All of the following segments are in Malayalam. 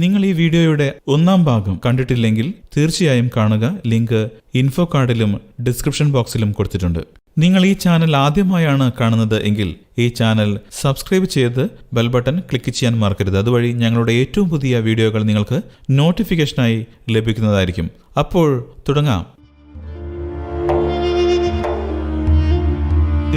നിങ്ങൾ ഈ വീഡിയോയുടെ ഒന്നാം ഭാഗം കണ്ടിട്ടില്ലെങ്കിൽ തീർച്ചയായും കാണുക. ലിങ്ക് ഇൻഫോ കാർഡിലും ഡിസ്ക്രിപ്ഷൻ ബോക്സിലും കൊടുത്തിട്ടുണ്ട്. നിങ്ങൾ ഈ ചാനൽ ആദ്യമായാണ് കാണുന്നത് എങ്കിൽ ഈ ചാനൽ സബ്സ്ക്രൈബ് ചെയ്ത് ബെൽ ബട്ടൺ ക്ലിക്ക് ചെയ്യാൻ മറക്കരുത്. അതുവഴി ഞങ്ങളുടെ ഏറ്റവും പുതിയ വീഡിയോകൾ നിങ്ങൾക്ക് നോട്ടിഫിക്കേഷനായി ലഭിക്കുന്നതായിരിക്കും. അപ്പോൾ തുടങ്ങാം.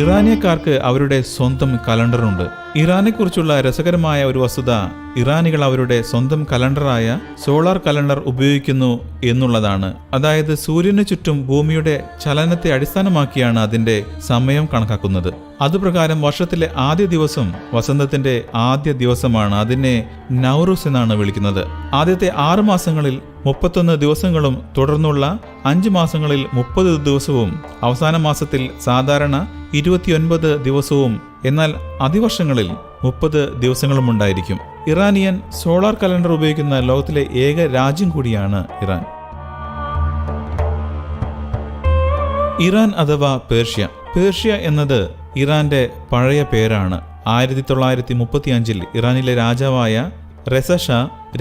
ഇറാനിയക്കാർക്ക് അവരുടെ സ്വന്തം കലണ്ടറുണ്ട്. ഇറാനെക്കുറിച്ചുള്ള രസകരമായ ഒരു വസ്തുത ഇറാനികൾ അവരുടെ സ്വന്തം കലണ്ടറായ സോളാർ കലണ്ടർ ഉപയോഗിക്കുന്നു എന്നുള്ളതാണ്. അതായത് സൂര്യന് ചുറ്റും ഭൂമിയുടെ ചലനത്തെ അടിസ്ഥാനമാക്കിയാണ് അതിന്റെ സമയം കണക്കാക്കുന്നത്. അതുപ്രകാരം വർഷത്തിലെ ആദ്യ ദിവസം വസന്തത്തിന്റെ ആദ്യ ദിവസമാണ് അതിനെ നൗറൂസ് എന്നാണ് വിളിക്കുന്നത്. ആദ്യത്തെ ആറ് മാസങ്ങളിൽ മുപ്പത്തൊന്ന് ദിവസങ്ങളും തുടർന്നുള്ള അഞ്ച് മാസങ്ങളിൽ മുപ്പത് ദിവസവും അവസാന മാസത്തിൽ സാധാരണ ഇരുപത്തിയൊൻപത് ദിവസവും എന്നാൽ അതിവർഷങ്ങളിൽ മുപ്പത് ദിവസങ്ങളും ഉണ്ടായിരിക്കും ഇറാനിയൻ സോളാർ കലണ്ടർ ഉപയോഗിക്കുന്ന ലോകത്തിലെ ഏക രാജ്യം കൂടിയാണ് ഇറാൻ. ഇറാൻ അഥവാ പേർഷ്യ. പേർഷ്യ എന്നത് ഇറാന്റെ പഴയ പേരാണ്. ആയിരത്തി തൊള്ളായിരത്തി മുപ്പത്തി അഞ്ചിൽ ഇറാനിലെ രാജാവായ റെസഷ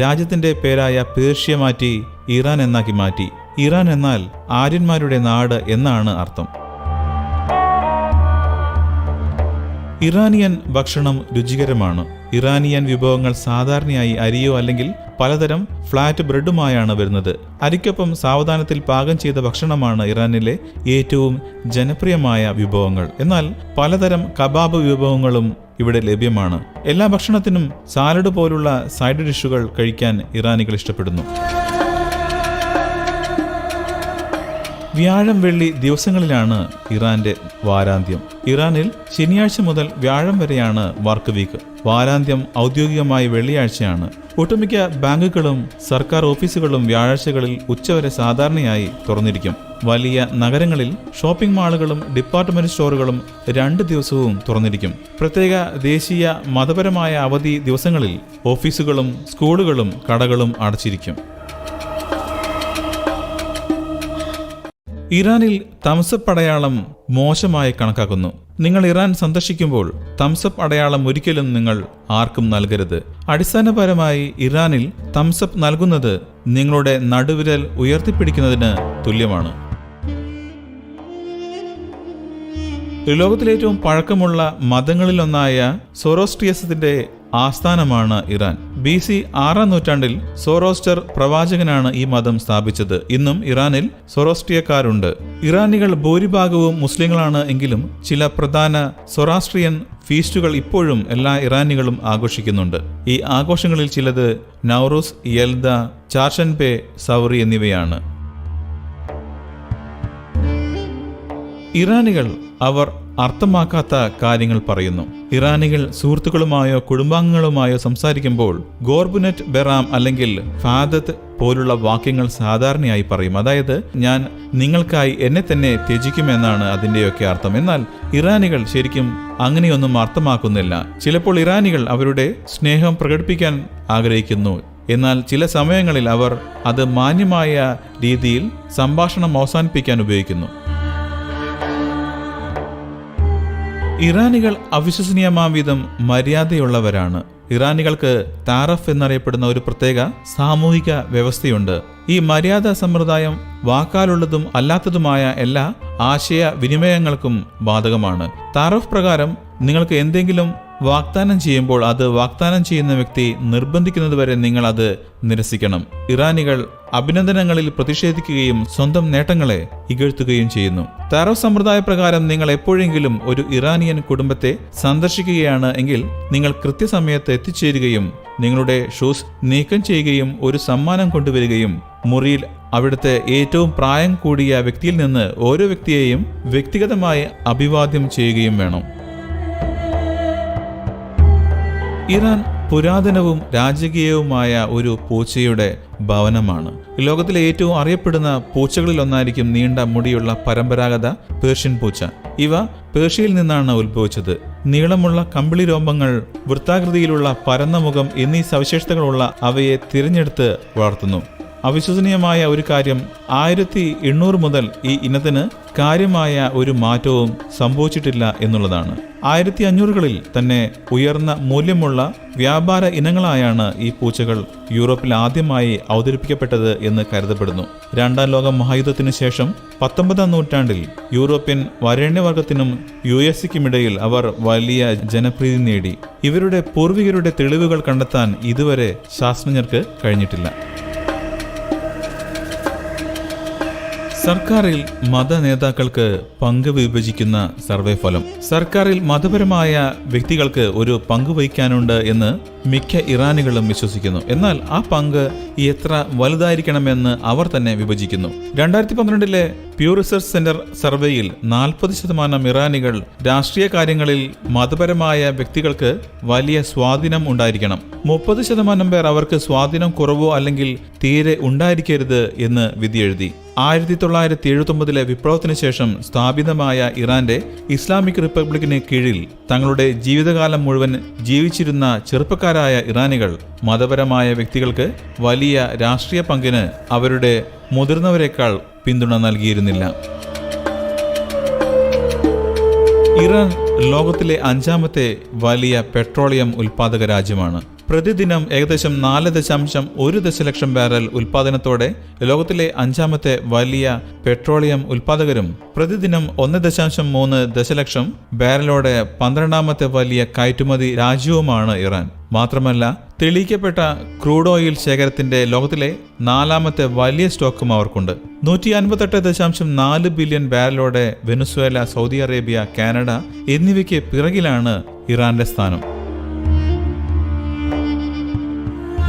രാജ്യത്തിന്റെ പേരായ പേർഷ്യ മാറ്റി ഇറാൻ എന്നാക്കി മാറ്റി. ഇറാൻ എന്നാൽ ആര്യന്മാരുടെ നാട് എന്നാണ് അർത്ഥം. ഇറാനിയൻ ഭക്ഷണം രുചികരമാണ്. ഇറാനിയൻ വിഭവങ്ങൾ സാധാരണയായി അരിയോ അല്ലെങ്കിൽ പലതരം ഫ്ലാറ്റ് ബ്രെഡുമായാണ് വരുന്നത്. അരിക്കൊപ്പം സാവധാനത്തിൽ പാകം ചെയ്ത ഭക്ഷണമാണ് ഇറാനിലെ ഏറ്റവും ജനപ്രിയമായ വിഭവങ്ങൾ. എന്നാൽ പലതരം കബാബ് വിഭവങ്ങളും ഇവിടെ ലഭ്യമാണ്. എല്ലാ ഭക്ഷണത്തിനും സാലഡ് പോലുള്ള സൈഡ് ഡിഷുകൾ കഴിക്കാൻ ഇറാനികൾ ഇഷ്ടപ്പെടുന്നു. വ്യാഴം വെള്ളി ദിവസങ്ങളിലാണ് ഇറാന്റെ വാരാന്ത്യം. ഇറാനിൽ ശനിയാഴ്ച മുതൽ വ്യാഴം വരെയാണ് വർക്ക് വീക്ക്. വാരാന്ത്യം ഔദ്യോഗികമായി വെള്ളിയാഴ്ചയാണ്. ഒട്ടുമിക്ക ബാങ്കുകളും സർക്കാർ ഓഫീസുകളും വ്യാഴാഴ്ചകളിൽ ഉച്ചവരെ സാധാരണയായി തുറന്നിരിക്കും. വലിയ നഗരങ്ങളിൽ ഷോപ്പിംഗ് മാളുകളും ഡിപ്പാർട്ട്മെന്റ് സ്റ്റോറുകളും രണ്ട് ദിവസവും തുറന്നിരിക്കും. പ്രത്യേക ദേശീയ മതപരമായ അവധി ദിവസങ്ങളിൽ ഓഫീസുകളും സ്കൂളുകളും കടകളും അടച്ചിരിക്കും. ഇറാനിൽ തംസപ്പ് അടയാളം മോശമായി കണക്കാക്കുന്നു. നിങ്ങൾ ഇറാൻ സന്ദർശിക്കുമ്പോൾ തംസപ്പ് അടയാളം ഒരിക്കലും നിങ്ങൾ ആർക്കും നൽകരുത്. അടിസ്ഥാനപരമായി ഇറാനിൽ തംസപ്പ് നൽകുന്നത് നിങ്ങളുടെ നടുവിരൽ ഉയർത്തിപ്പിടിക്കുന്നതിന് തുല്യമാണ്. ലോകത്തിലെ ഏറ്റവും പഴക്കമുള്ള മതങ്ങളിലൊന്നായ സൊറോസ്ട്രിയസത്തിന്റെ ആസ്ഥാനമാണ് ഇറാൻ. ബി സി ആറാം നൂറ്റാണ്ടിൽ സോറോസ്റ്റർ പ്രവാചകനാണ് ഈ മതം സ്ഥാപിച്ചത്. ഇന്നും ഇറാനിൽ സൊറോസ്ട്രിയക്കാരുണ്ട് ഇറാനികൾ ഭൂരിഭാഗവും മുസ്ലിങ്ങളാണ് എങ്കിലും ചില പ്രധാന സൊറാസ്ട്രിയൻ ഫീസ്റ്റുകൾ ഇപ്പോഴും എല്ലാ ഇറാനികളും ആഘോഷിക്കുന്നുണ്ട്. ഈ ആഘോഷങ്ങളിൽ ചിലത് നൗറൂസ് യൽദ ചാർഷൻപേ സൗറി എന്നിവയാണ്. ഇറാനികൾ അവർ അർത്ഥമാക്കാത്ത കാര്യങ്ങൾ പറയുന്നു. ഇറാനികൾ സുഹൃത്തുക്കളുമായോ കുടുംബാംഗങ്ങളുമായോ സംസാരിക്കുമ്പോൾ ഗോർബുനെറ്റ് ബെറാം അല്ലെങ്കിൽ ഫാദത്ത് പോലുള്ള വാക്യങ്ങൾ സാധാരണയായി പറയും. അതായത് ഞാൻ നിങ്ങൾക്കായി എന്നെ തന്നെ ത്യജിക്കുമെന്നാണ് അതിന്റെയൊക്കെ അർത്ഥം. എന്നാൽ ഇറാനികൾ ശരിക്കും അങ്ങനെയൊന്നും അർത്ഥമാക്കുന്നില്ല. ചിലപ്പോൾ ഇറാനികൾ അവരുടെ സ്നേഹം പ്രകടിപ്പിക്കാൻ ആഗ്രഹിക്കുന്നു. എന്നാൽ ചില സമയങ്ങളിൽ അവർ അത് മാന്യമായ രീതിയിൽ സംഭാഷണം അവസാനിപ്പിക്കാൻ ഉപയോഗിക്കുന്നു. ഇറാനികൾ അവിശ്വസനീയമാം വിധം മര്യാദയുള്ളവരാണ്. ഇറാനികൾക്ക് താറഫ് എന്നറിയപ്പെടുന്ന ഒരു പ്രത്യേക സാമൂഹിക വ്യവസ്ഥയുണ്ട്. ഈ മര്യാദ സമ്പ്രദായം വാക്കാലുള്ളതും അല്ലാത്തതുമായ എല്ലാ ആശയ വിനിമയങ്ങൾക്കും ബാധകമാണ്. താറഫ് പ്രകാരം നിങ്ങൾക്ക് എന്തെങ്കിലും വാഗ്ദാനം ചെയ്യുമ്പോൾ അത് വാഗ്ദാനം ചെയ്യുന്ന വ്യക്തി നിർബന്ധിക്കുന്നതുവരെ നിങ്ങൾ അത് നിരസിക്കണം. ഇറാനികൾ അഭിനന്ദനങ്ങളിൽ പ്രതിഷേധിക്കുകയും സ്വന്തം നേട്ടങ്ങളെ ഇകഴ്ത്തുകയും ചെയ്യുന്നു. താരോ സമ്പ്രദായ പ്രകാരം നിങ്ങൾ എപ്പോഴെങ്കിലും ഒരു ഇറാനിയൻ കുടുംബത്തെ സന്ദർശിക്കുകയാണ് എങ്കിൽ നിങ്ങൾ കൃത്യസമയത്ത് എത്തിച്ചേരുകയും നിങ്ങളുടെ ഷൂസ് നീക്കം ചെയ്യുകയും ഒരു സമ്മാനം കൊണ്ടുവരികയും മുറിയിൽ അവിടുത്തെ ഏറ്റവും പ്രായം കൂടിയ വ്യക്തിയിൽ നിന്ന് ഓരോ വ്യക്തിയെയും വ്യക്തിഗതമായി അഭിവാദ്യം ചെയ്യുകയും വേണം. ഇറാൻ പുരാതനവും രാജകീയവുമായ ഒരു പൂച്ചയുടെ ഭവനമാണ്. ലോകത്തിലെ ഏറ്റവും അറിയപ്പെടുന്ന പൂച്ചകളിലൊന്നായിരിക്കും നീണ്ട മുടിയുള്ള പരമ്പരാഗത പേർഷ്യൻ പൂച്ച. ഇവ പേർഷ്യയിൽ നിന്നാണ് ഉത്ഭവിച്ചത്. നീളമുള്ള കമ്പിളി രോമങ്ങൾ വൃത്താകൃതിയിലുള്ള പരന്ന മുഖം എന്നീ സവിശേഷതകളുള്ള അവയെ തിരഞ്ഞെടുത്ത് വളർത്തുന്നു. അവിശ്വസനീയമായ ഒരു കാര്യം ആയിരത്തി എണ്ണൂറ് മുതൽ ഈ ഇനത്തിന് കാര്യമായ ഒരു മാറ്റവും സംഭവിച്ചിട്ടില്ല എന്നുള്ളതാണ്. ആയിരത്തി അഞ്ഞൂറുകളിൽ തന്നെ ഉയർന്ന മൂല്യമുള്ള വ്യാപാര ഇനങ്ങളായാണ് ഈ പൂച്ചകൾ യൂറോപ്പിൽ ആദ്യമായി അവതരിപ്പിക്കപ്പെട്ടത് എന്ന് കരുതപ്പെടുന്നു. രണ്ടാം ലോക മഹായുദ്ധത്തിനു ശേഷം പത്തൊമ്പതാം നൂറ്റാണ്ടിൽ യൂറോപ്യൻ വരേണ്യവർഗത്തിനും യു എസ് സിക്കുമിടയിൽ അവർ വലിയ ജനപ്രീതി നേടി. ഇവരുടെ പൂർവികരുടെ തെളിവുകൾ കണ്ടെത്താൻ ഇതുവരെ ശാസ്ത്രജ്ഞർക്ക് കഴിഞ്ഞിട്ടില്ല. സർക്കാരിൽ മത നേതാക്കൾക്ക് പങ്ക് വിഭജിക്കുന്ന സർവേ ഫലം. സർക്കാരിൽ മതപരമായ വ്യക്തികൾക്ക് ഒരു പങ്ക് വഹിക്കാനുണ്ട് എന്ന് മിക്ക ഇറാനികളും വിശ്വസിക്കുന്നു. എന്നാൽ ആ പങ്ക് എത്ര വലുതായിരിക്കണമെന്ന് അവർ തന്നെ വിഭജിക്കുന്നു. രണ്ടായിരത്തി പന്ത്രണ്ടിലെ പ്യൂ റിസർച്ച് സെന്റർ സർവേയിൽ നാൽപ്പത് ശതമാനം ഇറാനികൾ രാഷ്ട്രീയ കാര്യങ്ങളിൽ മതപരമായ വ്യക്തികൾക്ക് വലിയ സ്വാധീനം ഉണ്ടായിരിക്കണം. മുപ്പത് ശതമാനം പേർ അവർക്ക് സ്വാധീനം കുറവോ അല്ലെങ്കിൽ തീരെ ഉണ്ടായിരിക്കരുത് എന്ന് വിധിയെഴുതി ആയിരത്തി തൊള്ളായിരത്തി എഴുപത്തൊമ്പതിലെ വിപ്ലവത്തിന് ശേഷം സ്ഥാപിതമായ ഇറാന്റെ ഇസ്ലാമിക് റിപ്പബ്ലിക്കിന് കീഴിൽ തങ്ങളുടെ ജീവിതകാലം മുഴുവൻ ജീവിച്ചിരുന്ന ചെറുപ്പക്കാരായ ഇറാനികൾ മതപരമായ വ്യക്തികൾക്ക് വലിയ രാഷ്ട്രീയ പങ്കിന് അവരുടെ മുതിർന്നവരെക്കാൾ പിന്തുണ നൽകിയിരുന്നില്ല. ഇറാൻ ലോകത്തിലെ അഞ്ചാമത്തെ വലിയ പെട്രോളിയം ഉൽപാദക രാജ്യമാണ്. പ്രതിദിനം ഏകദേശം നാല് ദശാംശം ഒരു ദശലക്ഷം ബാരൽ ഉൽപാദനത്തോടെ ലോകത്തിലെ അഞ്ചാമത്തെ വലിയ പെട്രോളിയം ഉൽപാദകരും പ്രതിദിനം ഒന്ന് ദശാംശം മൂന്ന് ദശലക്ഷം ബാരലോടെ പന്ത്രണ്ടാമത്തെ വലിയ കയറ്റുമതി രാജ്യവുമാണ് ഇറാൻ. മാത്രമല്ല തെളിയിക്കപ്പെട്ട ക്രൂഡ് ഓയിൽ ശേഖരത്തിന്റെ ലോകത്തിലെ നാലാമത്തെ വലിയ സ്റ്റോക്കും അവർക്കുണ്ട്. നൂറ്റി അൻപത്തെട്ട് ദശാംശം നാല് ബില്യൺ ബാരലോടെ വെനുസ്വേല സൗദി അറേബ്യ കാനഡ എന്നിവയ്ക്ക് പിറകിലാണ് ഇറാന്റെ സ്ഥാനം.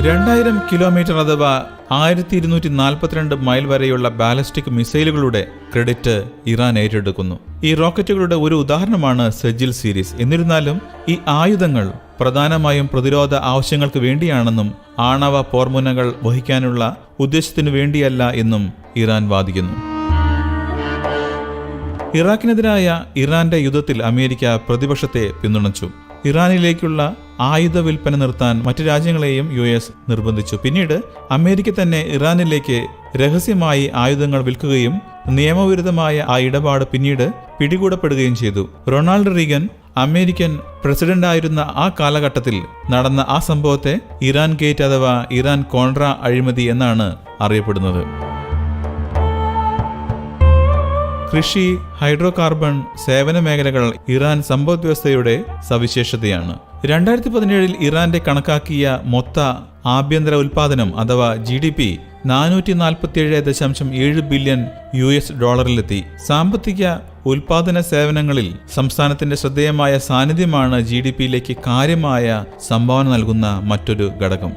രണ്ടായിരം കിലോമീറ്റർ അഥവാ ആയിരത്തി ഇരുന്നൂറ്റി നാൽപ്പത്തിരണ്ട് മൈൽ വരെയുള്ള ബാലിസ്റ്റിക് മിസൈലുകളുടെ ക്രെഡിറ്റ് ഇറാൻ ഏറ്റെടുക്കുന്നു. ഈ റോക്കറ്റുകളുടെ ഒരു ഉദാഹരണമാണ് സെജിൽ സീരീസ്. എന്നിരുന്നാലും ഈ ആയുധങ്ങൾ പ്രധാനമായും പ്രതിരോധ ആവശ്യങ്ങൾക്ക് വേണ്ടിയാണെന്നും ആണവ പോർമുനകൾ വഹിക്കാനുള്ള ഉദ്ദേശത്തിനു വേണ്ടിയല്ല എന്നും ഇറാൻ വാദിക്കുന്നു. ഇറാഖിനെതിരായ ഇറാന്റെ യുദ്ധത്തിൽ അമേരിക്ക പ്രതിപക്ഷത്തെ പിന്തുണച്ചു. ഇറാനിലേക്കുള്ള ആയുധ വിൽപ്പന നിർത്താൻ മറ്റു രാജ്യങ്ങളെയും യു എസ് നിർബന്ധിച്ചു. പിന്നീട് അമേരിക്ക തന്നെ ഇറാനിലേക്ക് രഹസ്യമായി ആയുധങ്ങൾ വിൽക്കുകയും നിയമവിരുദ്ധമായ ആ ഇടപാട് പിന്നീട് പിടികൂടപ്പെടുകയും ചെയ്തു. റൊണാൾഡ് റീഗൻ അമേരിക്കൻ പ്രസിഡന്റായിരുന്ന ആ കാലഘട്ടത്തിൽ നടന്ന ആ സംഭവത്തെ ഇറാൻ ഗേറ്റ് അഥവാ ഇറാൻ കോൺട്ര അഴിമതി എന്നാണ് അറിയപ്പെടുന്നത്. കൃഷി ഹൈഡ്രോ കാർബൺ സേവന മേഖലകൾ ഇറാൻ സമ്പദ് വ്യവസ്ഥയുടെ സവിശേഷതയാണ്. രണ്ടായിരത്തി പതിനേഴിൽ ഇറാന്റെ കണക്കാക്കിയ മൊത്ത ആഭ്യന്തര ഉൽപാദനം അഥവാ ജി ഡി പി നാനൂറ്റി നാൽപ്പത്തിയേഴ് ദശാംശം ഏഴ് ബില്യൺ യു എസ് ഡോളറിലെത്തി. സാമ്പത്തിക ഉൽപാദന സേവനങ്ങളിൽ സംസ്ഥാനത്തിന്റെ ശ്രദ്ധേയമായ സാന്നിധ്യമാണ് ജി ഡി പിയിലേക്ക് കാര്യമായ സംഭാവന നൽകുന്ന മറ്റൊരു ഘടകം.